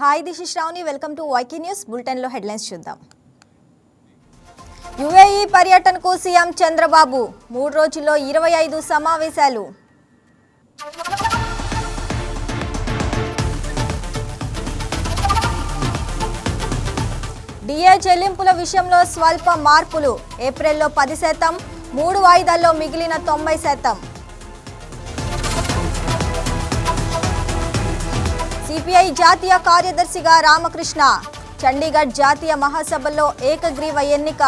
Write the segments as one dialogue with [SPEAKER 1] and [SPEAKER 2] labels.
[SPEAKER 1] Hi this is Sravani welcome to YK news బులెటిన్లో headlines చూద్దాం. UAE పర్యటనకు CM Chandrababu మూడు రోజుల్లో ఇరవై ఐదు సమావేశాలు. డిఏ చెల్లింపుల విషయంలో స్వల్ప మార్పులు. ఏప్రిల్లో పది శాతం మూడు వాయిదాల్లో మిగిలిన తొంభై శాతం. సిపిఐ జాతీయ కార్యదర్శిగా రామకృష్ణ. చండీగఢ్ జాతీయ మహాసభలో ఏకగ్రీవ ఎన్నిక.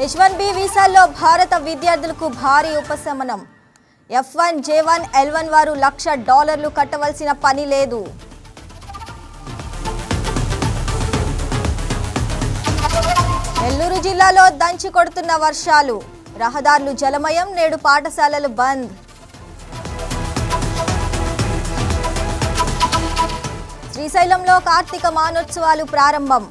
[SPEAKER 1] హెచ్ వన్ బి వీసాల్లో భారత విద్యార్థులకు భారీ ఉపశమనం. F one J one L one వారు లక్ష డాలర్లు కట్టవలసిన పని లేదు. నెల్లూరు జిల్లాలో దంచి కొడుతున్న వర్షాలు. రహదారులు జలమయం నేడు పాఠశాలలు బంద్. శ్రీశైలంలో కార్తీక మానోత్సవాలు ప్రారంభం.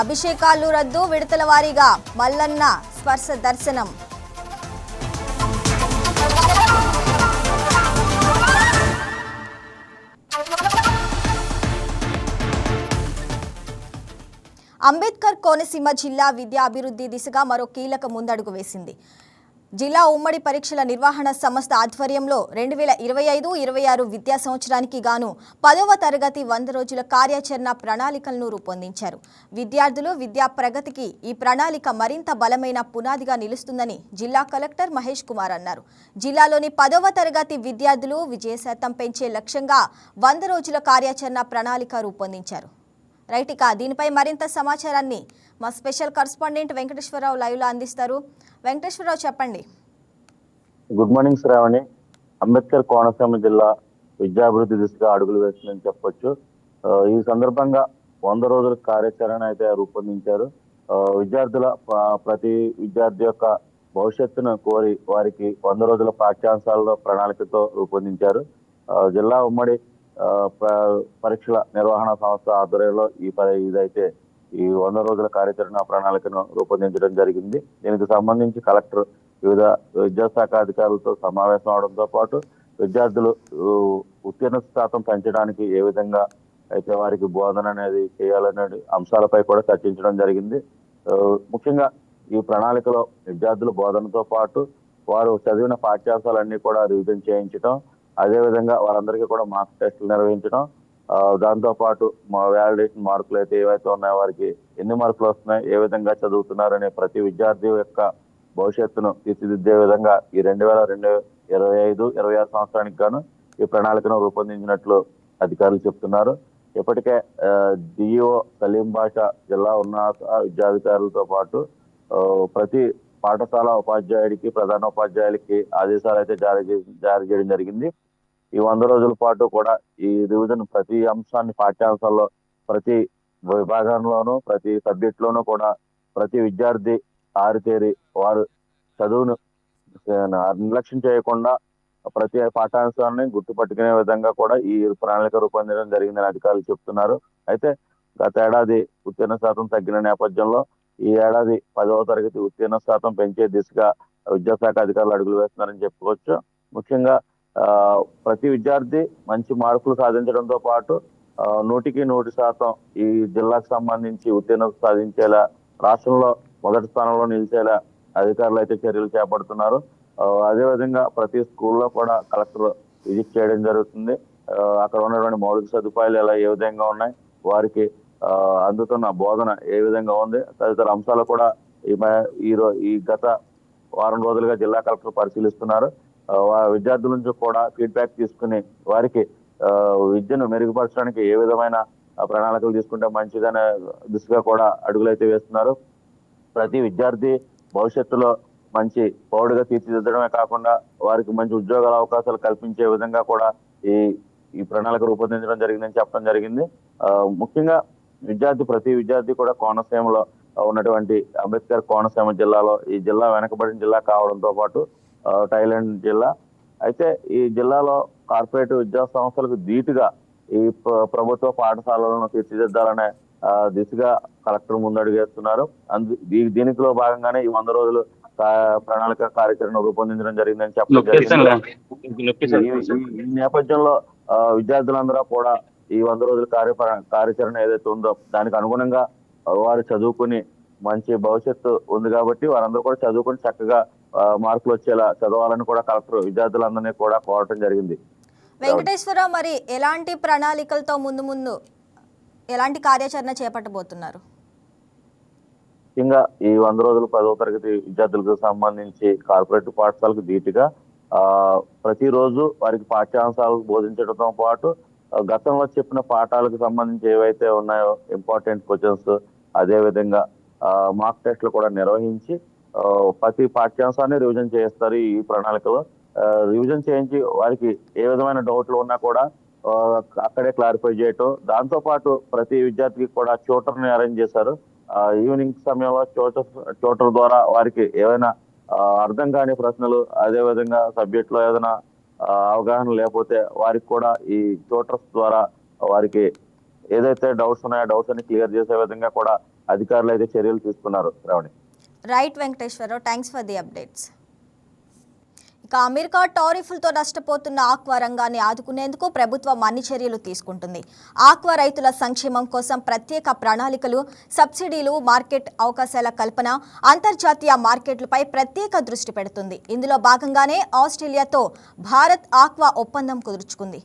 [SPEAKER 1] అభిషేకాలు రద్దు విడతల వారీగా మల్లన్న స్పర్శ దర్శనం. అంబేద్కర్ కోనసీమ జిల్లా విద్యా అభివృద్ధి దిశగా మరో కీలక ముందడుగు వేసింది. జిల్లా ఉమ్మడి పరీక్షల నిర్వహణ సంస్థ ఆధ్వర్యంలో రెండు వేల ఇరవై ఐదు ఇరవై ఆరు విద్యా సంవత్సరానికి గాను పదవ తరగతి వంద రోజుల కార్యాచరణ ప్రణాళికలను రూపొందించారు. విద్యార్థులు విద్యా ప్రగతికి ఈ ప్రణాళిక మరింత బలమైన పునాదిగా నిలుస్తుందని జిల్లా కలెక్టర్ మహేష్ కుమార్ అన్నారు. జిల్లాలోని పదవ తరగతి విద్యార్థులు విజయ శాతం పెంచే లక్ష్యంగా వంద రోజుల కార్యాచరణ ప్రణాళిక రూపొందించారు. రైట్ ఇక దీనిపై మరింత సమాచారాన్ని మా స్పెషల్ కరస్పాండెంట్ వెంకటేశ్వరరావు లైవ్లో అందిస్తారు. వెంకటేశ్వరరావు చెప్పండి.
[SPEAKER 2] Good morning Sravani. Ambedkar Konaseema జిల్లా విద్యాభివృద్ధి దిశగా అడుగులు వేస్తుందని చెప్పొచ్చు. ఈ సందర్భంగా వంద రోజుల కార్యాచరణ అయితే రూపొందించారు. విద్యార్థుల ప్రతి విద్యార్థి యొక్క భవిష్యత్తును కోరి వారికి వంద రోజుల పాఠ్యాంశాలలో ప్రణాళికతో రూపొందించారు. జిల్లా ఉమ్మడి ప- పరీక్షల నిర్వహణ సంస్థ ఆధ్వర్యంలో ఈ ఇదైతే ఈ వంద రోజుల కార్యాచరణ ప్రణాళికను రూపొందించడం జరిగింది. దీనికి సంబంధించి కలెక్టర్ వివిధ విద్యాశాఖ అధికారులతో సమావేశం అవడంతో పాటు విద్యార్థులు ఉత్తీర్ణ శాతం పెంచడానికి ఏ విధంగా అయితే వారికి బోధన అనేది చేయాలనే అంశాలపై కూడా చర్చించడం జరిగింది. ముఖ్యంగా ఈ ప్రణాళికలో విద్యార్థుల బోధనతో పాటు వారు చదివిన పాఠ్యాంశాలన్నీ కూడా రివిజన్ చేయించడం అదే విధంగా వారందరికీ కూడా మార్క్ టెస్టులు నిర్వహించడం దాంతోపాటు దాంతో పాటు మా వ్యాలిడేషన్ మార్కులు అయితే ఏవైతే ఉన్నాయో వారికి ఎన్ని మార్కులు వస్తున్నాయి ఏ విధంగా చదువుతున్నారనే ప్రతి విద్యార్థి యొక్క భవిష్యత్తును తీర్చిదిద్దే విధంగా ఈ రెండు వేల రెండు ఇరవై ఐదు ఇరవై ఆరు సంవత్సరానికి గాను ఈ ప్రణాళికను రూపొందించినట్లు అధికారులు చెప్తున్నారు. ఇప్పటికే డిఈఓ సలీం బాషా జిల్లా ఉన్నత విద్యాధికారులతో పాటు ప్రతి పాఠశాల ఉపాధ్యాయుడికి ప్రధాన ఉపాధ్యాయులకి ఆదేశాలు అయితే జారీ జారీ చేయడం జరిగింది. ఈ వంద రోజుల పాటు కూడా ఈ రివిజన్ ప్రతి అంశాన్ని పాఠ్యాంశాల్లో ప్రతి విభాగంలోనూ ప్రతి సబ్జెక్ట్ లోనూ కూడా ప్రతి విద్యార్థి ఆరితేరి వారు చదువును నిర్లక్ష్యం చేయకుండా ప్రతి పాఠ్యాంశాన్ని గుర్తుపట్టుకునే విధంగా కూడా ఈ ప్రణాళిక రూపొందించడం జరిగిందని అధికారులు చెప్తున్నారు. అయితే గత ఏడాది ఉత్తీర్ణ శాతం తగ్గిన నేపథ్యంలో ఈ ఏడాది పదవ తరగతి ఉత్తీర్ణ శాతం పెంచే దిశగా విద్యాశాఖ అధికారులు అడుగులు వేస్తున్నారని చెప్పుకోవచ్చు. ముఖ్యంగా ప్రతి విద్యార్థి మంచి మార్కులు సాధించడంతో పాటు నూటికి నూటి శాతం ఈ జిల్లాకు సంబంధించి ఉత్తీర్ణత సాధించేలా రాష్ట్రంలో మొదటి స్థానంలో నిలిచేలా అధికారులు అయితే చర్యలు చేపడుతున్నారు. అదేవిధంగా అదే విధంగా ప్రతి స్కూల్లో కూడా కలెక్టర్ విజిట్ చేయడం జరుగుతుంది. అక్కడ ఉన్నటువంటి మౌలిక సదుపాయాలు ఎలా ఏ విధంగా ఉన్నాయి వారికి అందుతున్న బోధన ఏ విధంగా ఉంది తదితర అంశాలు కూడా ఈ మ- ఈ ఈ గత వారం రోజులుగా జిల్లా కలెక్టర్ పరిశీలిస్తున్నారు. విద్యార్థుల నుంచి కూడా ఫీడ్బ్యాక్ తీసుకుని వారికి ఆ, విద్యను మెరుగుపరచడానికి ఏ విధమైన ప్రణాళికలు తీసుకుంటే మంచిదనే దిశగా కూడా అడుగులైతే వేస్తున్నారు. ప్రతి విద్యార్థి భవిష్యత్తులో మంచి పౌరుడిగా తీర్చిదిద్దడమే కాకుండా వారికి మంచి ఉద్యోగాల అవకాశాలు కల్పించే విధంగా కూడా ఈ ఈ ప్రణాళిక రూపొందించడం జరిగిందని చెప్పడం జరిగింది. ఆ, ముఖ్యంగా విద్యార్థి ప్రతి విద్యార్థి కూడా కోనసీమలో ఉన్నటువంటి అంబేద్కర్ కోనసీమ జిల్లాలో ఈ జిల్లా వెనకబడిన జిల్లా కావడంతో పాటు థాయిలాండ్ జిల్లా. అయితే ఈ జిల్లాలో కార్పొరేట్ విద్యా సంస్థలకు ధీటుగా ఈ ప్ర- ప్రభుత్వ పాఠశాలలను తీర్చిదిద్దాలనే ఆ, దిశగా కలెక్టర్ ముందడుగేస్తున్నారు. అందు దీనిలో భాగంగానే ఈ వంద రోజులు ప్రణాళిక కార్యాచరణ రూపొందించడం జరిగిందని చెప్పడం ఈ- నేపథ్యంలో ఆ, విద్యార్థులందరూ కూడా ఈ వంద రోజుల కార్య కార్యాచరణ ఏదైతే ఉందో దానికి అనుగుణంగా వారు చదువుకుని మంచి భవిష్యత్తు ఉంది కాబట్టి వారందరూ కూడా చదువుకుని చక్కగా మార్కులు వచ్చేలా చదవాలని కూడా కలెక్టర్ విద్యార్థులందరినీ కూడా కోరటం జరిగింది.
[SPEAKER 1] వెంకటేశ్వరరావు మరి ఎలాంటి ప్రణాళికలతో ముందు ముందు ఎలాంటి కార్యాచరణ చేపట్టబోతున్నారు?
[SPEAKER 2] ముఖ్యంగా ఈ వంద రోజులు పదవ తరగతి విద్యార్థులకు సంబంధించి కార్పొరేట్ పాఠశాలకు ధీటుగా ఆ ప్రతిరోజు వారికి పాఠ్యాంశాలు బోధించడంతో పాటు గతంలో చెప్పిన పాఠాలకు సంబంధించి ఏవైతే ఉన్నాయో ఇంపార్టెంట్ క్వశ్చన్స్ అదే విధంగా మార్క్ టెస్ట్లు కూడా నిర్వహించి ప్రతి పాఠ్యాంశాన్ని రివిజన్ చేస్తారు ఈ ప్రణాళికలో. రివిజన్ చేయించి వారికి ఏ విధమైన డౌట్లు ఉన్నా కూడా అక్కడే క్లారిఫై చేయటం. దాంతో పాటు ప్రతి విద్యార్థికి కూడా ట్యూటర్ని అరేంజ్ చేశారు. ఈవినింగ్ సమయంలో ట్యూటర్ ట్యూటర్ ద్వారా వారికి ఏవైనా అర్థం కాని ప్రశ్నలు అదే విధంగా సబ్జెక్ట్లో ఏదైనా అవగాహన లేకపోతే వారికి కూడా ఈ ట్యూటర్స్ ద్వారా వారికి ఏదైతే డౌట్స్ ఉన్నాయో డౌట్స్ అన్ని క్లియర్ చేసే విధంగా కూడా అధికారులు అయితే చర్యలు తీసుకున్నారు. Sravani
[SPEAKER 1] right Venkateswararao thanks for the updates ఇక అమెరికా టారిఫ్లతో నష్టపోతున్న ఆక్వా రంగాన్ని ఆదుకునేందుకు ప్రభుత్వం అన్ని చర్యలు తీసుకుంటుంది. ఆక్వా రైతుల సంక్షేమం కోసం ప్రత్యేక ప్రణాళికలు సబ్సిడీలు మార్కెట్ అవకాశాల కల్పన అంతర్జాతీయ మార్కెట్లపై ప్రత్యేక దృష్టి పెడుతుంది. ఇందులో భాగంగానే ఆస్ట్రేలియాతో భారత్ ఆక్వా ఒప్పందం కుదుర్చుకుంది.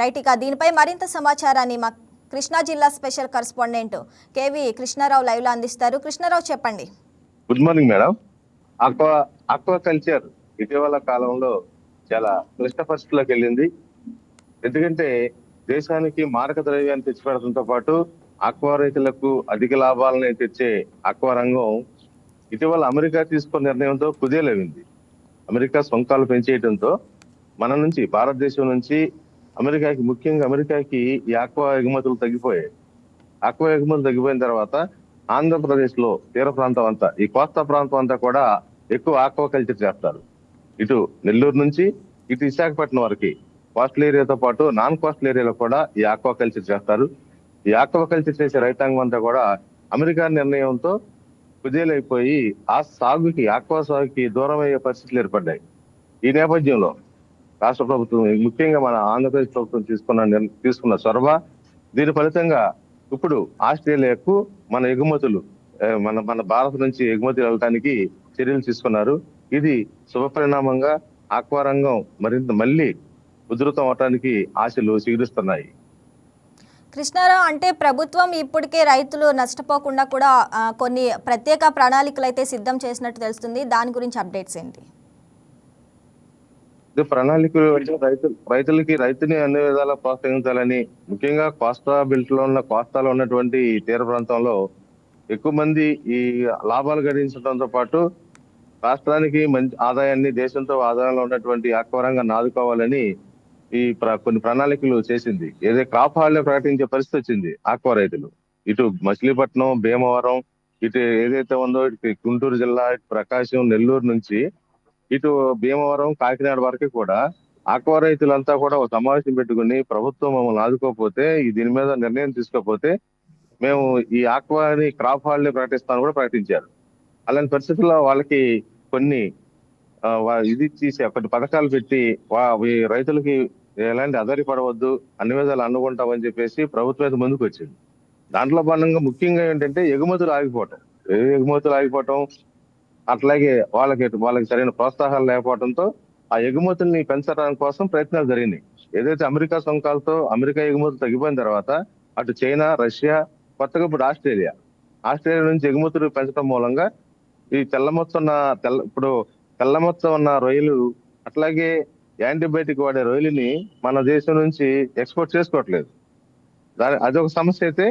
[SPEAKER 1] రైట్ ఇక దీనిపై మరింత సమాచారాన్ని మా కృష్ణా జిల్లా స్పెషల్ కరస్పాండెంట్ కేవీ కృష్ణారావు లైవ్లో అందిస్తారు. కృష్ణారావు చెప్పండి.
[SPEAKER 3] Good morning madam. Aqua aqua culture ఇటీవల కాలంలో చాలా క్లిష్ట పరిస్థితుల్లోకి వెళ్ళింది. ఎందుకంటే దేశానికి మారక ద్రవ్యాన్ని తెచ్చిపెడడంతో పాటు ఆక్వా రైతులకు అధిక లాభాలను తెచ్చే ఆక్వా రంగం ఇటీవల అమెరికా తీసుకున్న నిర్ణయంతో కుదేలవింది అమెరికా సొంకాలు పెంచేయడంతో మన నుంచి భారతదేశం నుంచి అమెరికాకి ముఖ్యంగా అమెరికాకి ఈ ఆక్వా ఎగుమతులు తగ్గిపోయాయి. ఆక్వా ఎగుమతులు తగ్గిపోయిన తర్వాత ఆంధ్రప్రదేశ్లో తీర ప్రాంతం అంతా ఈ కోస్తా ప్రాంతం అంతా కూడా ఎక్కువ ఆక్వాకల్చర్ చేస్తారు. ఇటు నెల్లూరు నుంచి ఇటు విశాఖపట్నం వరకు కోస్టల్ ఏరియాతో పాటు నాన్ కోస్టల్ ఏరియాలో కూడా ఈ ఆక్వాకల్చర్ చేస్తారు. ఈ ఆక్వాకల్చర్ చేసే రైతాంగం అంతా కూడా అమెరికా నిర్ణయంతో కుదేలైపోయి ఆ సాగుకి ఆక్వా సాగుకి దూరం అయ్యే పరిస్థితులు ఏర్పడ్డాయి. ఈ నేపథ్యంలో రాష్ట్ర ప్రభుత్వం ముఖ్యంగా మన ఆంధ్రప్రదేశ్ ప్రభుత్వం తీసుకున్న తీసుకున్న చొరవ దీని ఫలితంగా ఇప్పుడు ఆస్ట్రేలియాకు మన ఎగుమతులు మన మన భారత్ నుంచి ఎగుమతులు వెళ్ళడానికి చర్యలు తీసుకున్నారు. ఇది శుభ పరిణామంగా మరింత మళ్ళీ ఉధృతం అవటానికి ఆశలు చిగురిస్తున్నాయి
[SPEAKER 1] కృష్ణారావు అంటే ప్రభుత్వం ఇప్పటికే రైతులు నష్టపోకుండా కూడా కొన్ని ప్రత్యేక ప్రణాళికలు అయితే సిద్ధం చేసినట్టు తెలుస్తుంది. దాని గురించి అప్డేట్స్ ఏంటి?
[SPEAKER 3] ఇది ప్రణాళికలు అంటే రైతు రైతులకి రైతుని అన్ని విధాలా ప్రోత్సహించాలని ముఖ్యంగా కోస్తా బెల్ట్లో ఉన్న కోస్తాలో ఉన్నటువంటి తీర ప్రాంతంలో ఎక్కువ మంది ఈ లాభాలు గడించడంతో పాటు రాష్ట్రానికి మంచి ఆదాయాన్ని దేశంతో ఆదాయంలో ఉన్నటువంటి ఆక్వరంగాన్ని ఆదుకోవాలని ఈ ప్ర- కొన్ని ప్రణాళికలు చేసింది. ఏదైతే క్రాప్ హాల్లో ప్రకటించే పరిస్థితి వచ్చింది ఆక్వా రైతులు. ఇటు మచిలీపట్నం భీమవరం ఇటు ఏదైతే ఉందో ఇటు గుంటూరు జిల్లా ఇటు ప్రకాశం నెల్లూరు నుంచి ఇటు భీమవరం కాకినాడ వరకు కూడా ఆక్వా రైతులంతా కూడా ఒక సమావేశం పెట్టుకుని ప్రభుత్వం మమ్మల్ని ఆదుకోకపోతే ఈ దీని మీద నిర్ణయం తీసుకోకపోతే మేము ఈ ఆక్వాని క్రాప్ హాల్ని ప్రకటిస్తాను కూడా ప్రకటించారు. అలాంటి పరిస్థితుల్లో వాళ్ళకి కొన్ని వా- ఇది తీసి కొన్ని పథకాలు పెట్టి వా- రైతులకి ఎలాంటి అదరి పడవద్దు అన్ని విధాలు అనుకుంటామని చెప్పేసి ప్రభుత్వం అయితే ముందుకు వచ్చింది దాంట్లో భాగంగా ముఖ్యంగా ఏంటంటే ఎగుమతులు ఆగిపోవటం. ఏ ఎగుమతులు ఆగిపోవటం అట్లాగే వాళ్ళకి వాళ్ళకి సరైన ప్రోత్సాహాలు లేకపోవడంతో ఆ ఎగుమతుల్ని పెంచడానికి కోసం ప్రయత్నాలు జరిగినాయి. ఏదైతే అమెరికా సొంకాలతో అమెరికా ఎగుమతులు తగ్గిపోయిన తర్వాత అటు చైనా రష్యా కొత్తగా ఇప్పుడు ఆస్ట్రేలియా. ఆస్ట్రేలియా నుంచి ఎగుమతులు పెంచడం మూలంగా ఈ తెల్లమొత్తున్న తెల్ల ఇప్పుడు తెల్లమొత్తం ఉన్న రొయ్యలు అట్లాగే యాంటీబయాటిక్ వాడే రొయ్యలని మన దేశం నుంచి ఎక్స్పోర్ట్ చేసుకోవట్లేదు. దాని అదొక సమస్య అయితే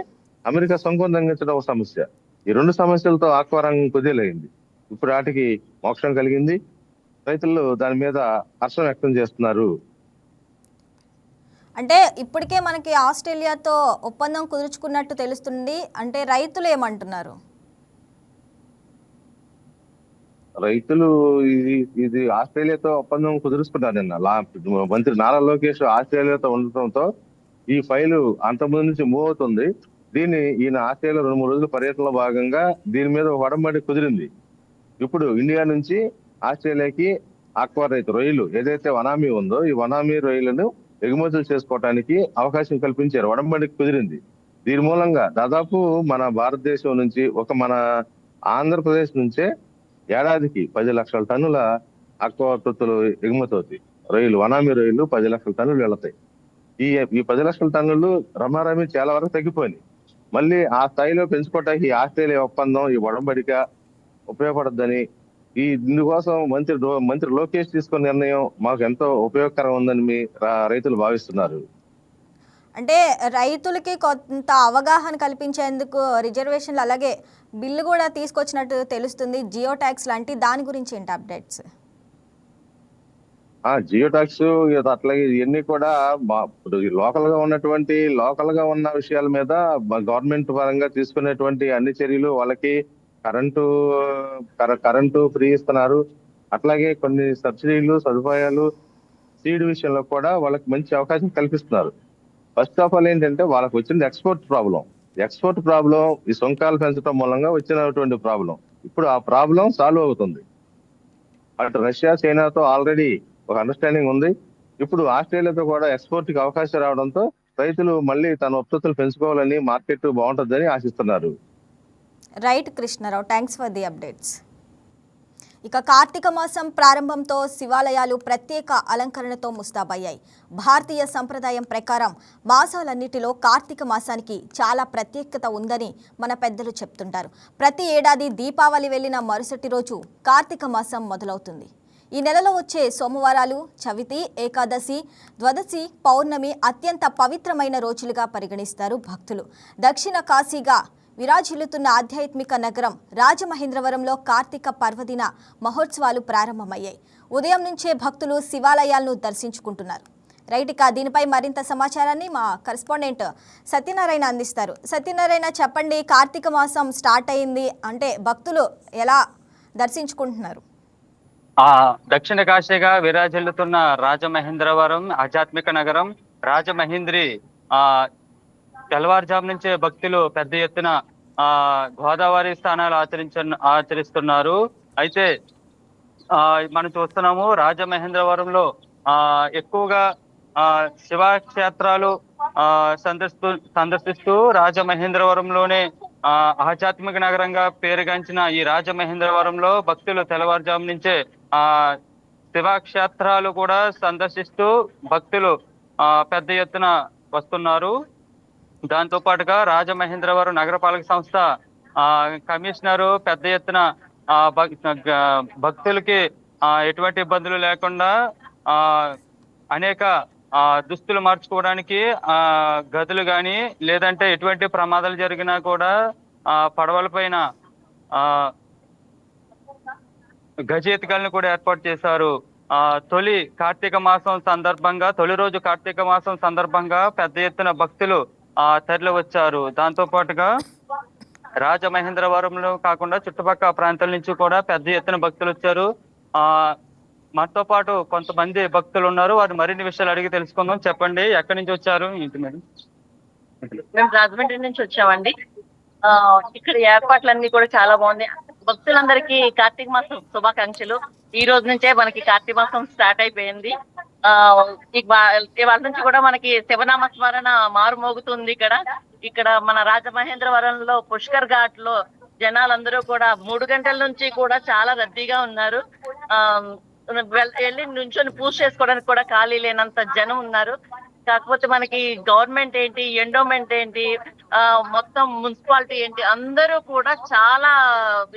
[SPEAKER 3] అమెరికా సొంకం తగ్గించడం ఒక సమస్య. ఈ రెండు సమస్యలతో ఆక్వారం కుదేలైంది. ఇప్పుడు వాటికి మోక్షం కలిగింది. రైతులు దాని మీద హర్షం వ్యక్తం చేస్తున్నారు.
[SPEAKER 1] అంటే ఇప్పటికే మనకి ఆస్ట్రేలియాతో ఒప్పందం కుదుర్చుకున్నట్టు తెలుస్తుంది. అంటే రైతులు ఏమంటున్నారు?
[SPEAKER 3] రైతులు ఇది ఇది ఆస్ట్రేలియాతో ఒప్పందం కుదుర్చుకున్నారు నిన్న. మంత్రి నారా లోకేష్ ఆస్ట్రేలియాతో ఉండటంతో ఈ ఫైలు అంతకుముందు నుంచి మూవ్ అవుతుంది. దీన్ని ఈయన ఆస్ట్రేలియా రెండు మూడు రోజుల పర్యటనలో భాగంగా దీని మీద ఒక వడంబడి కుదిరింది. ఇప్పుడు ఇండియా నుంచి ఆస్ట్రేలియాకి ఆక్వా రైతు రొయ్యలు ఏదైతే వనామీ ఉందో ఈ వనామీ రొయ్యలను ఎగుమతులు చేసుకోవడానికి అవకాశం కల్పించారు. వడంబడికి కుదిరింది. దీని మూలంగా దాదాపు మన భారతదేశం నుంచి ఒక మన ఆంధ్రప్రదేశ్ నుంచే ఏడాదికి పది లక్షల టన్నుల ఆక్వా ఉత్పత్తులు ఎగుమతి అవుతాయి రొయ్యలు వనామీ రొయ్యలు పది లక్షల టన్నులు వెళతాయి. ఈ ఈ పది లక్షల టన్నులు రమారమి చాలా వరకు తగ్గిపోయినాయి. మళ్ళీ ఆ స్థాయిలో పెంచుకోవటానికి ఆస్ట్రేలియా ఒప్పందం ఈ వడంబడిక ఉపయోగపడద్దని. ఈ ఇందుకోసం మంత్రి మంత్రి లోకేష్ తీసుకున్న నిర్ణయం మాకు ఎంతో ఉపయోగకరం ఉందని మీ రైతులు భావిస్తున్నారు.
[SPEAKER 1] అంటే రైతులకి కొంత అవగాహన కల్పించేందుకు రిజర్వేషన్లు అలాగే బిల్లు కూడా తీసుకొచ్చినట్టు తెలుస్తుంది జియో ట్యాక్స్ లాంటి దాని గురించి ఏంటి అప్డేట్స్?
[SPEAKER 3] జియో టాక్స్ అట్లాగే ఇవన్నీ కూడా ఇప్పుడు లోకల్గా ఉన్నటువంటి లోకల్గా ఉన్న విషయాల మీద గవర్నమెంట్ పరంగా తీసుకునేటువంటి అన్ని చర్యలు వాళ్ళకి కరెంటు కర- కరెంటు ఫ్రీ ఇస్తున్నారు. అట్లాగే కొన్ని సబ్సిడీలు సదుపాయాలు సీడ్ విషయంలో కూడా వాళ్ళకి మంచి అవకాశం కల్పిస్తున్నారు. ఫస్ట్ ఆఫ్ ఆల్ ఏంటంటే వాళ్ళకి వచ్చింది ఎక్స్పోర్ట్ ప్రాబ్లం ఎక్స్పోర్ట్ ప్రాబ్లం ఈ సుంకాలు పెంచడం మూలంగా వచ్చినటువంటి ప్రాబ్లం ఇప్పుడు ఆ ప్రాబ్లం సాల్వ్ అవుతుంది. అటు రష్యా చైనాతో ఆల్రెడీ ఒక అండర్స్టాండింగ్ ఉంది. ఇప్పుడు ఆస్ట్రేలియాతో కూడా ఎక్స్పోర్ట్కి అవకాశం రావడంతో రైతులు మళ్ళీ తన ఉత్పత్తులు పెంచుకోవాలని మార్కెట్ బాగుంటుందని ఆశిస్తున్నారు.
[SPEAKER 1] Right Krishnarao thanks for the updates ఇక కార్తీక మాసం ప్రారంభంతో శివాలయాలు ప్రత్యేక అలంకరణతో ముస్తాబయ్యాయి. భారతీయ సంప్రదాయం ప్రకారం మాసాలన్నిటిలో కార్తీక మాసానికి చాలా ప్రత్యేకత ఉందని మన పెద్దలు చెప్తుంటారు. ప్రతి ఏడాది దీపావళి వెళ్ళిన మరుసటి రోజు కార్తీక మాసం మొదలవుతుంది. ఈ నెలలో వచ్చే సోమవారాలు చవితి ఏకాదశి ద్వాదశి పౌర్ణమి అత్యంత పవిత్రమైన రోజులుగా పరిగణిస్తారు భక్తులు. దక్షిణ కాశీగా విరాజిల్లుతున్న ఆధ్యాత్మిక నగరం రాజమహేంద్రవరంలో కార్తీక పర్వదిన మహోత్సవాలు ప్రారంభమయ్యాయి. ఉదయం నుంచే భక్తులు శివాలయాలను దర్శించుకుంటున్నారు. రైట్ ఇక దీనిపై మరింత సమాచారాన్ని మా కరెస్పాండెంట్ సత్యనారాయణ అందిస్తారు. సత్యనారాయణ చెప్పండి కార్తీక మాసం స్టార్ట్ అయింది అంటే భక్తులు ఎలా దర్శించుకుంటున్నారు?
[SPEAKER 4] ఆ దక్షిణ కాశీగా విరాజిల్లుతున్న రాజమహేంద్రవరం ఆధ్యాత్మిక నగరం రాజమహేంద్రి ఆ తెల్లవారుజాము నుంచే భక్తులు పెద్ద ఎత్తున ఆ గోదావరి స్థానాలు ఆచరించ ఆచరిస్తున్నారు. అయితే ఆ మనం చూస్తున్నాము రాజమహేంద్రవరంలో ఆ ఎక్కువగా ఆ శివక్షేత్రాలు ఆ సందర్శిస్తూ సందర్శిస్తూ రాజమహేంద్రవరంలోనే ఆ ఆధ్యాత్మిక నగరంగా పేరుగాంచిన ఈ రాజమహేంద్రవరంలో భక్తులు తెల్లవారుజాము నుంచే ఆ శివక్షేత్రాలు కూడా సందర్శిస్తూ భక్తులు ఆ పెద్ద ఎత్తున వస్తున్నారు. దాంతో పాటుగా రాజమహేంద్రవరం నగరపాలక సంస్థ ఆ కమిషనరు పెద్ద ఎత్తున ఆ భక్- భక్తులకి ఆ ఎటువంటి ఇబ్బందులు లేకుండా ఆ అనేక ఆ దుస్తులు మార్చుకోవడానికి ఆ గదులు గాని లేదంటే ఎటువంటి ప్రమాదాలు జరిగినా కూడా ఆ పడవల పైన ఆ గజేతికలను కూడా ఏర్పాటు చేశారు. ఆ తొలి కార్తీక మాసం సందర్భంగా తొలి రోజు కార్తీక మాసం సందర్భంగా పెద్ద ఎత్తున భక్తులు తరలి వచ్చారు. దాంతో పాటుగా రాజమహేంద్రవరంలో కాకుండా చుట్టుపక్కల ప్రాంతాల నుంచి కూడా పెద్ద ఎత్తున భక్తులు వచ్చారు. ఆ మనతో పాటు కొంతమంది భక్తులు ఉన్నారు. వారు మరిన్ని విషయాలు అడిగి తెలుసుకుందాం. చెప్పండి ఎక్కడి నుంచి వచ్చారు? ఏంటి మేడం?
[SPEAKER 5] మేము రాజమండ్రి నుంచి వచ్చామండి. ఆ ఇక్కడ ఏర్పాట్లన్నీ కూడా చాలా బాగుంది. భక్తులందరికీ కార్తీక మాసం శుభాకాంక్షలు. ఈ రోజు నుంచే మనకి కార్తీక మాసం స్టార్ట్ అయిపోయింది. ఇవాళ నుంచి కూడా మనకి శివనామ స్మరణ మారు మోగుతుంది ఇక్కడ. ఇక్కడ మన రాజమహేంద్రవరంలో పుష్కర్ ఘాట్లో జనాలందరూ కూడా మూడు గంటల నుంచి కూడా చాలా రద్దీగా ఉన్నారు. ఆ వెళ్ళి నుంచొని పూజ చేసుకోవడానికి కూడా ఖాళీ లేనంత జనం ఉన్నారు. కాకపోతే మనకి గవర్నమెంట్ ఏంటి ఎండోమెంట్ ఏంటి ఆ మొత్తం మున్సిపాలిటీ ఏంటి అందరూ కూడా చాలా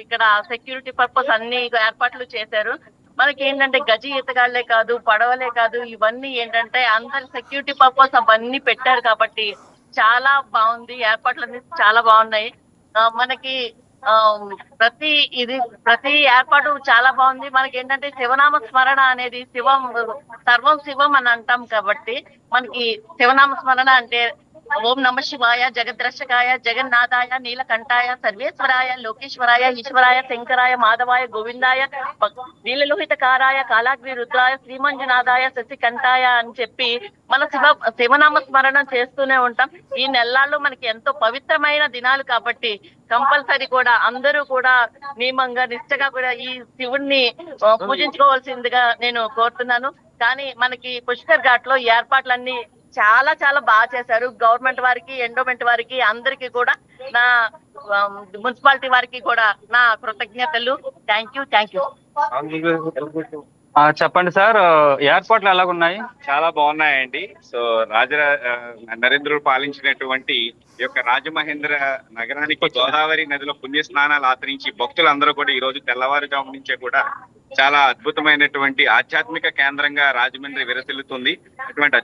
[SPEAKER 5] ఇక్కడ సెక్యూరిటీ పర్పస్ అన్ని ఏర్పాట్లు చేశారు. మనకి ఏంటంటే గజి ఈతగాళ్ళే కాదు పడవలే కాదు ఇవన్నీ ఏంటంటే అందరి సెక్యూరిటీ పర్పస్ అవన్నీ పెట్టారు కాబట్టి చాలా బాగుంది. ఏర్పాట్లన్నీ చాలా బాగున్నాయి. ఆ, మనకి ఆ ప్రతి ఇది ప్రతి ఏర్పాటు చాలా బాగుంది. మనకి ఏంటంటే శివనామ స్మరణ అనేది శివం సర్వం శివం అని అంటాం కాబట్టి మనకి శివనామ స్మరణ అంటే ఓం నమ శివాయ జగద్రక్షకాయ జగన్నాథాయ నీలకంఠాయ సర్వేశ్వరాయ లోకేశ్వరాయ ఈశ్వరాయ శంకరాయ మాధవాయ గోవిందాయ నీలలోహితకారాయ కాలాగ్రి రుద్రాయ శ్రీమంజునాథాయ శశికంఠాయ అని చెప్పి మన శివ శివనామ స్మరణం చేస్తూనే ఉంటాం. ఈ నెలల్లో మనకి ఎంతో పవిత్రమైన దినాలు కాబట్టి కంపల్సరీ కూడా అందరూ కూడా నియమంగా నిష్టగా కూడా ఈ శివుణ్ణి పూజించుకోవాల్సిందిగా నేను కోరుతున్నాను. కానీ మనకి పుష్కర్ ఘాట్లో ఏర్పాట్లన్నీ చాలా చాలా బాగా చేశారు. గవర్నమెంట్ వారికి ఎండోమెంట్ వారికి అందరికీ కూడా నా మున్సిపాలిటీ వారికి కూడా నా కృతజ్ఞతలు. థ్యాంక్ యూ థ్యాంక్ యూ
[SPEAKER 4] ఆ, చెప్పండి సార్ ఏర్పాట్లు ఎలాగున్నాయి?
[SPEAKER 6] చాలా బాగున్నాయండి. సో రాజరా ఆ, నరేంద్రుడు పాలించినటువంటి ఈ యొక్క రాజమహేంద్ర నగరానికి గోదావరి నదిలో పుణ్య స్నానాలు ఆచరించి భక్తులందరూ కూడా ఈ రోజు తెల్లవారుజాము నుంచే కూడా చాలా అద్భుతమైనటువంటి ఆధ్యాత్మిక కేంద్రంగా రాజమండ్రి విరసిల్లుతుంది. అటువంటి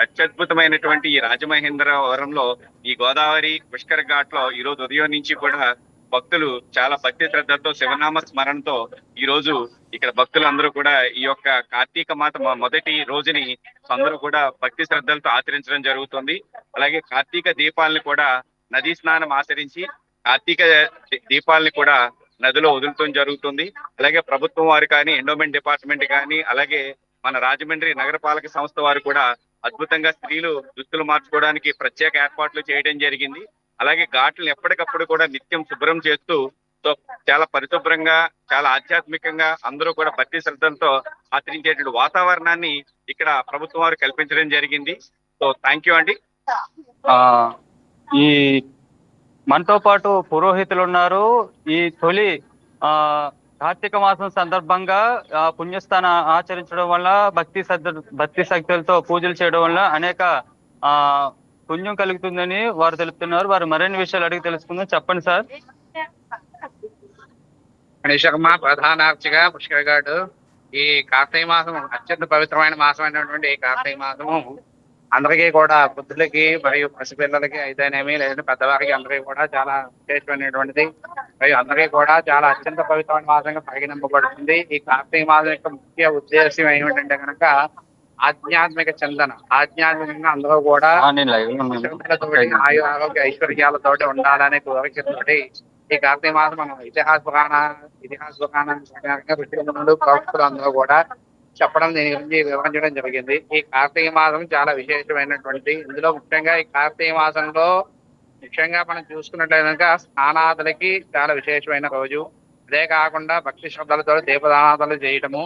[SPEAKER 6] అత్యద్భుతమైనటువంటి ఈ రాజమహేంద్రవరంలో ఈ గోదావరి పుష్కర్ ఘాట్లో ఈ రోజు ఉదయం నుంచి కూడా భక్తులు చాలా భక్తి శ్రద్ధలతో శివనామ స్మరణతో ఈ రోజు ఇక్కడ భక్తులందరూ కూడా ఈ యొక్క కార్తీక మాత మొ- మొదటి రోజుని అందరూ కూడా భక్తి శ్రద్ధలతో ఆచరించడం జరుగుతుంది. అలాగే కార్తీక దీపాలను కూడా నదీ స్నానం ఆచరించి కార్తీక దీపాలని కూడా నదిలో వదులుతూ జరుగుతుంది. అలాగే ప్రభుత్వం వారు కానీ ఎండోమెంట్ డిపార్ట్మెంట్ కానీ అలాగే మన రాజమండ్రి నగరపాలక సంస్థ వారు కూడా అద్భుతంగా స్త్రీలు దుస్తులు మార్చుకోవడానికి ప్రత్యేక ఏర్పాట్లు చేయడం జరిగింది. అలాగే ఘాట్లను ఎప్పటికప్పుడు కూడా నిత్యం శుభ్రం చేస్తూ చాలా పరిశుభ్రంగా చాలా ఆధ్యాత్మికంగా అందరూ కూడా భక్తి శ్రద్ధలతో ఆచరించేటువంటి వాతావరణాన్ని ఇక్కడ ప్రభుత్వం వారు కల్పించడం జరిగింది. సో థ్యాంక్ యూ అండి.
[SPEAKER 4] ఆ ఈ మనతో పాటు పురోహితులు ఉన్నారు ఈ తొలి ఆ కార్తీక మాసం సందర్భంగా ఆ పుణ్యస్థాన ఆచరించడం వల్ల భక్తి శ్రద్ధ భక్తి శక్తులతో పూజలు చేయడం వల్ల అనేక ఆ పుణ్యం కలుగుతుందని వారు తెలుపుతున్నారు. వారు మరిన్ని విషయాలు అడిగి తెలుసుకుందాం. చెప్పండి సార్.
[SPEAKER 7] గణేశర్మ ప్రధానార్చక పుష్కర్ గారు ఈ కార్తీక మాసం అత్యంత పవిత్రమైన మాసం అయినటువంటి ఈ కార్తీక మాసము. అందరికీ కూడా బుద్ధులకి మరియు పసిపిల్లలకి అయితేనేమి లేదంటే పెద్దవారికి అందరికీ కూడా చాలా విశేషమైనటువంటిది. మరియు అందరికీ కూడా చాలా అత్యంత పవిత్రమైన మాసంగా పరిగణింపబడుతుంది. ఈ కార్తీక మాసం యొక్క ముఖ్య ఉద్దేశం ఏమిటంటే కనుక ఆధ్యాత్మిక చింతన. ఆధ్యాత్మికంగా అందరూ కూడా ఆయు ఆరోగ్య ఐశ్వర్యాలతోటి ఉండాలనే కోరికతోటి ఈ కార్తీక మాసం మనం ఇతిహాస పురాణ ఇతిహాస పురాణం ప్రకారంగా ఋషులు ప్రవక్తలు అందరూ కూడా చెప్పడం దీని గురించి వివరించడం జరిగింది. ఈ కార్తీక మాసం చాలా విశేషమైనటువంటి ఇందులో ముఖ్యంగా ఈ కార్తీక మాసంలో ముఖ్యంగా మనం చూసుకున్నట్లయితే కనుక స్నానాదులకి చాలా విశేషమైన రోజు. అదే కాకుండా భక్తి శ్రద్ధలతో దీపదానాదులు చేయటము.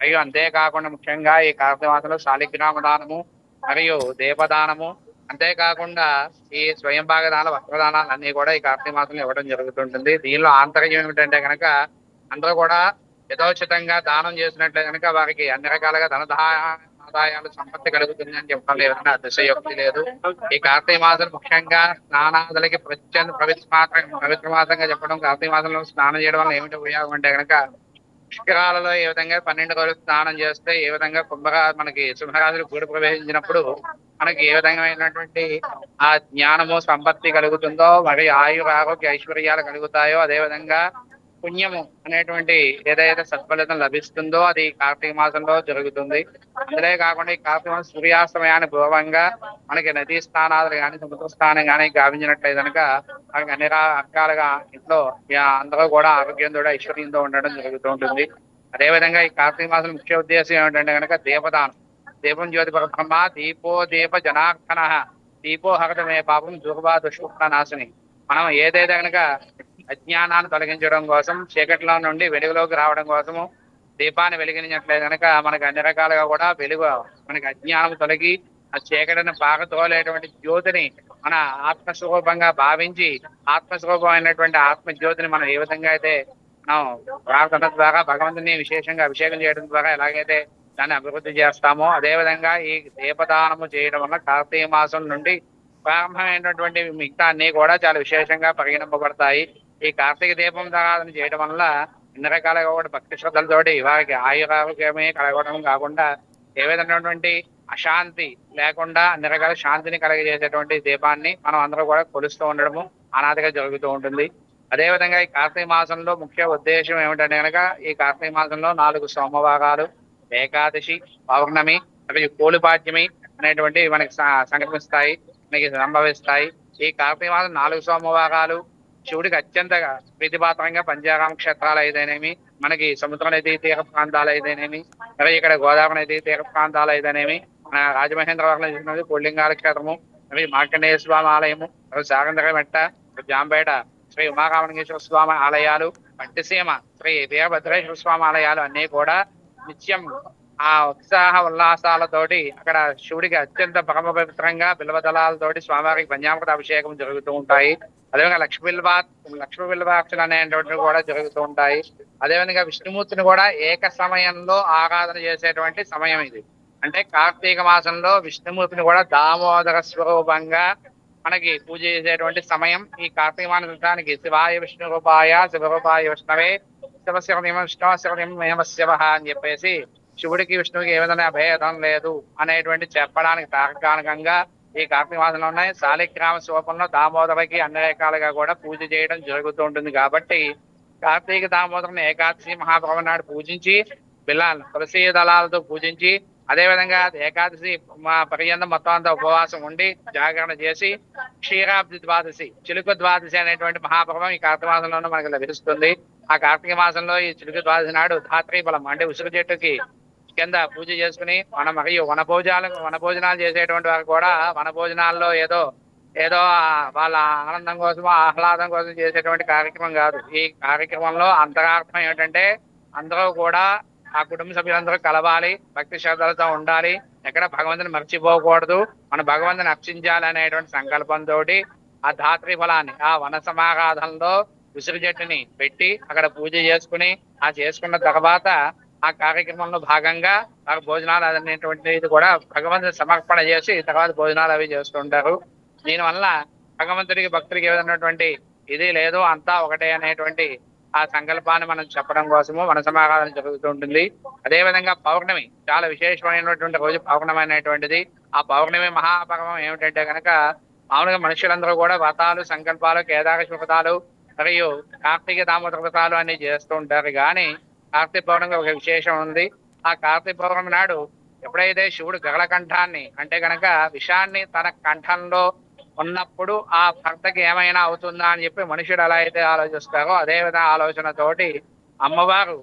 [SPEAKER 7] మరియు అంతేకాకుండా ముఖ్యంగా ఈ కార్తీక మాసంలో శాలిగ్రామ దానము మరియు దీపదానము. అంతేకాకుండా ఈ స్వయం భాగదాన వస్త్రదానాలు అన్ని కూడా ఈ కార్తీక మాసంలో ఇవ్వడం జరుగుతుంటుంది. దీనిలో ఆంతర్యం ఏమిటంటే కనుక అందరూ కూడా యథోచితంగా దానం చేసినట్లే కనుక వారికి అన్ని రకాలుగా ధన ఆదాయాలు సంపత్తి కలుగుతుంది అని చెప్పడం ఏదైనా అతిశయోక్తి లేదు. ఈ కార్తీక మాసం ముఖ్యంగా స్నానాదులకి ప్రత్యేక పవిత్ర మాత్రం పవిత్ర మాసంగా చెప్పడం కార్తీక మాసంలో స్నానం చేయడం వల్ల ఏమిటి ఉపయోగం అంటే కనుక పుష్కరాలలో ఏ విధంగా పన్నెండు రోజులు స్నానం చేస్తే ఏ విధంగా కుంభరా మనకి సింహరాశులు గూడు ప్రవేశించినప్పుడు మనకి ఏ విధమైనటువంటి ఆ జ్ఞానము సంపత్తి కలుగుతుందో మరి ఆయుర ఆరోగ్య ఐశ్వర్యాలు కలుగుతాయో అదే విధంగా పుణ్యము అనేటువంటి ఏదైతే సత్ఫలితం లభిస్తుందో అది కార్తీక మాసంలో జరుగుతుంది. అందులో కాకుండా ఈ కార్తీక మాసం సూర్యాస్తమయాన్ని పూర్వంగా మనకి నదీ స్థానాలు కానీ సముద్ర స్థానం కానీ గావించినట్లయితే కనుక మనకి అన్ని రకాలుగా ఇంట్లో అందరూ కూడా ఆరోగ్యంతో ఐశ్వర్యంతో ఉండడం జరుగుతూ ఉంటుంది. అదే విధంగా ఈ కార్తీక మాసం ముఖ్య ఉద్దేశం ఏమిటంటే కనుక దీపదానం. దీపం జ్యోతి పరబ్రహ్మ దీపో దీప జనార్దన. దీపో హరతమే పాపం దుర్వా దుష్కృత నాశని. మనం ఏదైతే కనుక అజ్ఞానాన్ని తొలగించడం కోసం చీకటిలో నుండి వెలుగులోకి రావడం కోసము దీపాన్ని వెలిగించినట్లయితే కనుక మనకి అన్ని రకాలుగా కూడా వెలుగు మనకి అజ్ఞానం తొలగి ఆ చీకటిని బాగా తోలేటువంటి జ్యోతిని మన ఆత్మస్వరూపంగా భావించి ఆత్మస్వరూపమైనటువంటి ఆత్మ జ్యోతిని మనం ఏ విధంగా అయితే మనం ప్రార్థన ద్వారా భగవంతుని విశేషంగా అభిషేకం చేయడం ద్వారా ఎలాగైతే దాన్ని అభివృద్ధి చేస్తామో అదే విధంగా ఈ దీపదానము చేయడం వల్ల కార్తీక మాసం నుండి ప్రారంభమైనటువంటి మిగతా అన్ని కూడా చాలా విశేషంగా పరిగణింపబడతాయి. ఈ కార్తీక దీపం దారాధన చేయడం వల్ల అన్ని రకాలుగా కూడా భక్తి శ్రద్ధలతోటి వారికి ఆయురారోగ్యమే కలగడం కాకుండా ఏ విధమైనటువంటి అశాంతి లేకుండా అన్ని రకాల శాంతిని కలగజేసేటువంటి దీపాన్ని మనం అందరూ కూడా కొలుస్తూ ఉండడము అనాదిగా జరుగుతూ ఉంటుంది. అదే విధంగా ఈ కార్తీక మాసంలో ముఖ్య ఉద్దేశం ఏమిటంటే కనుక ఈ కార్తీక మాసంలో నాలుగు సోమవారాలు ఏకాదశి పౌర్ణమి మరియు కోలుపాడ్యమి అనేటువంటి మనకి స- సంక్రమిస్తాయి మనకి సంభవిస్తాయి. ఈ కార్తీక మాసం నాలుగు సోమవారాలు శివుడికి అత్యంత ప్రీతిపాత్రంగా పంచారామ క్షేత్రాలు అయితేనేమి మనకి సముద్ర అయితే తీర ప్రాంతాలు అయితేనేమి మరి ఇక్కడ గోదావరి అయితే తీర ప్రాంతాలు అయితేనేమి మన రాజమహేంద్రవరంలో చూసినది కొల్లింగాల క్షేత్రము మరి మార్కండేయ స్వామి ఆలయము మరి సాగంధర మెట్ట జాంబేట శ్రీ ఉమారామలింగేశ్వర స్వామి ఆలయాలు పట్టిసీమ శ్రీ వీరభద్రేశ్వర స్వామి ఆలయాలు అన్ని కూడా నిత్యం ఆ ఉత్సాహ ఉల్లాసాలతోటి అక్కడ శివుడికి అత్యంత పరమ పవిత్రంగా బిల్వదళాలతోటి స్వామివారికి పంచామృత అభిషేకం జరుగుతూ ఉంటాయి అదేవిధంగా లక్ష్మీ బిల్వా లక్ష్మీ బిల్వార్చన అనేటువంటివి కూడా జరుగుతూ ఉంటాయి. అదేవిధంగా విష్ణుమూర్తిని కూడా ఏక సమయంలో ఆరాధన చేసేటువంటి సమయం ఇది. అంటే కార్తీక మాసంలో విష్ణుమూర్తిని కూడా దామోదర స్వరూపంగా మనకి పూజ చేసేటువంటి సమయం ఈ కార్తీక మాసానికి శివాయ విష్ణు రూపాయ శివరూపాయ విష్ణవే శివ శివనిమ విష్ణు శివనిమ శివ అని చెప్పేసి శివుడికి విష్ణువుకి ఏ విధంగా భేదం లేదు అనేటువంటి చెప్పడానికి తార్కాణికంగా ఈ కార్తీక మాసంలో ఉన్నాయి శాలిగ్రామ శివపంలో దామోదరకి అన్ని రకాలుగా కూడా పూజ చేయడం జరుగుతూ ఉంటుంది కాబట్టి కార్తీక దామోదరుని ఏకాదశి మహాప్రభు నాడు పూజించి బిల్లాలు తులసి దళాలతో పూజించి అదే విధంగా ఏకాదశి మా పర్యంతం మొత్తం అంతా ఉపవాసం ఉండి జాగరణ చేసి క్షీరాబ్ది ద్వాదశి చిలుక ద్వాదశి అనేటువంటి మహాప్రభం ఈ కార్తీక మాసంలోనూ మనకు లభిస్తుంది. ఆ కార్తీక మాసంలో ఈ చిలుక ద్వాదశి నాడు ధాత్రి బలం అంటే ఉసురు చెట్టుకి కింద పూజ చేసుకుని మన మరియు వన భోజనాలు వన భోజనాలు చేసేటువంటి వారు కూడా వన భోజనాల్లో ఏదో ఏదో వాళ్ళ ఆనందం కోసం ఆహ్లాదం కోసం చేసేటువంటి కార్యక్రమం కాదు. ఈ కార్యక్రమంలో అంతరార్థం ఏమిటంటే అందరూ కూడా ఆ కుటుంబ సభ్యులందరూ కలవాలి భక్తి శ్రద్ధలతో ఉండాలి. ఎక్కడ భగవంతుని మర్చిపోకూడదు. మన భగవంతుని అర్చించాలి అనేటువంటి సంకల్పంతో ఆ ధాత్రి ఫలాన్ని ఆ వన సమారాధనలో ఉసిరి చెట్టుని పెట్టి అక్కడ పూజ చేసుకుని ఆ చేసుకున్న తర్వాత ఆ కార్యక్రమంలో భాగంగా వారు భోజనాలు అనేటువంటిది కూడా భగవంతుని సమర్పణ చేసి తర్వాత భోజనాలు అవి చేస్తుంటారు దీనివల్ల భగవంతుడికి భక్తుడికి ఏ ఇది లేదు అంతా ఒకటే అనేటువంటి ఆ సంకల్పాన్ని మనం చెప్పడం కోసము మన సమారాధన జరుగుతూ ఉంటుంది. అదే విధంగా పౌర్ణమి చాలా విశేషమైనటువంటి రోజు పౌర్ణమి అనేటువంటిది. ఆ పౌర్ణమి మహాపర్వం ఏమిటంటే కనుక మామూలుగా మనుషులందరూ కూడా వ్రతాలు సంకల్పాలు కేదార శుభతాలు మరియు కార్తీక దామోదర వ్రతాలు అన్ని చేస్తూ ఉంటారు. కానీ కార్తీక పౌర్ణమి ఒక విశేషం ఉంది. ఆ కార్తీక పౌర్ణమి నాడు ఎప్పుడైతే శివుడు గగల కంఠాన్ని అంటే గనక విషాన్ని తన కంఠంలో ఉన్నప్పుడు ఆ భర్తకి ఏమైనా అవుతుందా అని చెప్పి మనుషుడు ఎలా అయితే ఆలోచిస్తారో అదే విధంగా ఆలోచనతోటి అమ్మవారు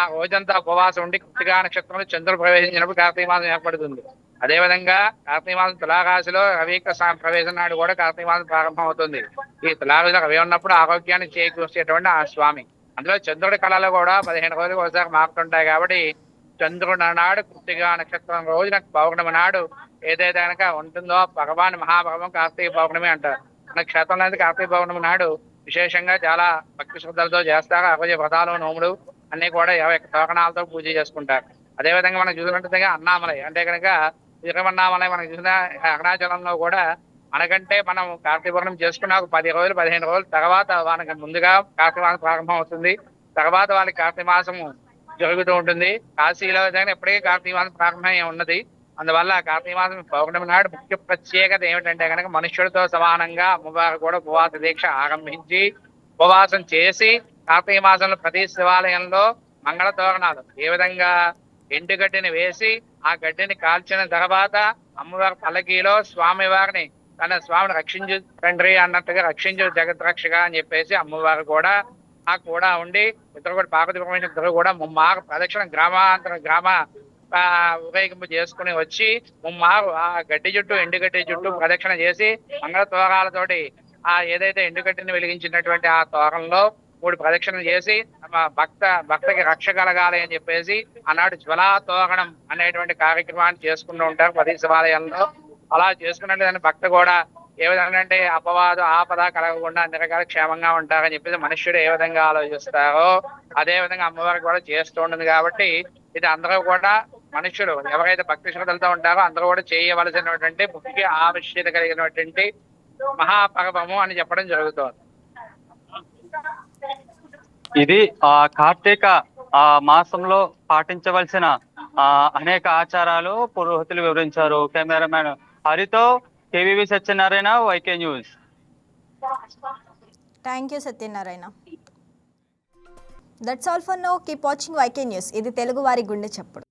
[SPEAKER 7] ఆ రోజంతా ఉపవాసం ఉండి కృతిగా నక్షత్రంలో చంద్రుడు ప్రవేశించినప్పుడు కార్తీక మాసం ఏర్పడుతుంది. అదే విధంగా కార్తీక మాసం తులారాశిలో రవిక ప్రవేశం నాడు కూడా కార్తీక మాసం ప్రారంభం అవుతుంది ఈ తులారాశిలో రవి ఉన్నప్పుడు ఆరోగ్యాన్ని చేకూర్చేటువంటి ఆ స్వామి. అందులో చంద్రుడి కళలు కూడా పదిహేను రోజులకు ఒకసారి మారుతుంటాయి కాబట్టి చంద్రుడు నాడు కృతిగా నక్షత్రం రోజున పౌర్ణమి నాడు ఏదైతే కనుక ఉంటుందో భగవాన్ మహాభగవం కార్తీక పౌర్ణమి అంటారు. మన క్షేత్రంలో అయితే కార్తీక పౌర్ణమి నాడు విశేషంగా చాలా భక్తి శ్రద్ధలతో చేస్తారు. ఆ రోజు వ్రతాలు నోములు అన్ని కూడా యాభై తోకణాలతో పూజ చేసుకుంటారు. అదే విధంగా మనం చూసినట్టుగా అన్నామలై అంటే కనుక తిరువన్నామలై మనం చూసిన అరుణాచలంలో కూడా మనకంటే మనం కార్తీక పౌర్ణమి చేసుకున్న ఒక పది రోజులు పదిహేను రోజుల తర్వాత వాళ్ళకి ముందుగా కార్తీక మాసం ప్రారంభం అవుతుంది తర్వాత వాళ్ళకి కార్తీక జరుగుతూ ఉంటుంది. కాశీలో కానీ ఎప్పటికీ కార్తీక మాసం ప్రారంభమై ఉన్నది. అందువల్ల కార్తీక మాసం పౌర్ణమి నాడు ముఖ్య ప్రత్యేకత ఏమిటంటే కనుక మనుషులతో సమానంగా అమ్మవారు కూడా ఉపవాస దీక్ష ఆరంభించి ఉపవాసం చేసి కార్తీక మాసంలో ప్రతి శివాలయంలో మంగళ తోరణాలు ఏ విధంగా ఎండు గడ్డిని వేసి ఆ గడ్డిని కాల్చిన తర్వాత అమ్మవారి పల్లకీలో స్వామివారిని తన స్వామిని రక్షించు తండ్రి అన్నట్టుగా రక్షించు జగత్ రక్షగా అని చెప్పేసి అమ్మవారు కూడా ఆ కూడా ఉండి ఇద్దరు కూడా పార్వతి పరమేశ్వరులు ఇద్దరు కూడా ముమ్మారు ప్రదక్షిణ గ్రామాంతర గ్రామ ఉపయోగింపు ఊరేగింపు చేసుకుని వచ్చి ముమ్మారు ఆ గడ్డి చుట్టూ ఎండు గడ్డి చుట్టూ ప్రదక్షిణ చేసి మంగళ తోరాలతోటి ఆ ఏదైతే ఎండుగడ్డిని వెలిగించినటువంటి ఆ తోరణంలో మూడు ప్రదక్షిణలు చేసి భక్త భక్తకి రక్ష కలగాలి అని చెప్పేసి ఆనాడు జ్వలా తోరణం అనేటువంటి కార్యక్రమాన్ని చేసుకుంటూ ఉంటారు ప్రతి శివాలయంలో అలా చేసుకున్నట్టు దాని భక్త కూడా ఏ విధంగా అంటే అపవాదు ఆపద కలగకుండా అన్ని రకాల క్షేమంగా ఉంటారని చెప్పేసి మనుష్యుడు ఏ విధంగా ఆలోచిస్తారో అదే విధంగా అమ్మవారు కూడా చేస్తూ ఉంటుంది కాబట్టి ఇది అందరూ కూడా మనుషులు ఎవరైతే భక్తి శ్రద్ధలతో ఉంటారో అందరూ కూడా చేయవలసినటువంటి ముఖ్య ఆవశ్యత కలిగినటువంటి మహాపర్వము అని చెప్పడం జరుగుతోంది.
[SPEAKER 4] ఇది ఆ కార్తీక ఆ మాసంలో పాటించవలసిన ఆ అనేక ఆచారాలు పురోహితులు వివరించారు. Cameraman హరితో KVV Satyanarayana YK news.
[SPEAKER 1] Thank you Satyanarayana. That's all for now keep watching YK news ఇది తెలుగు వారి గుండె చప్పుడు.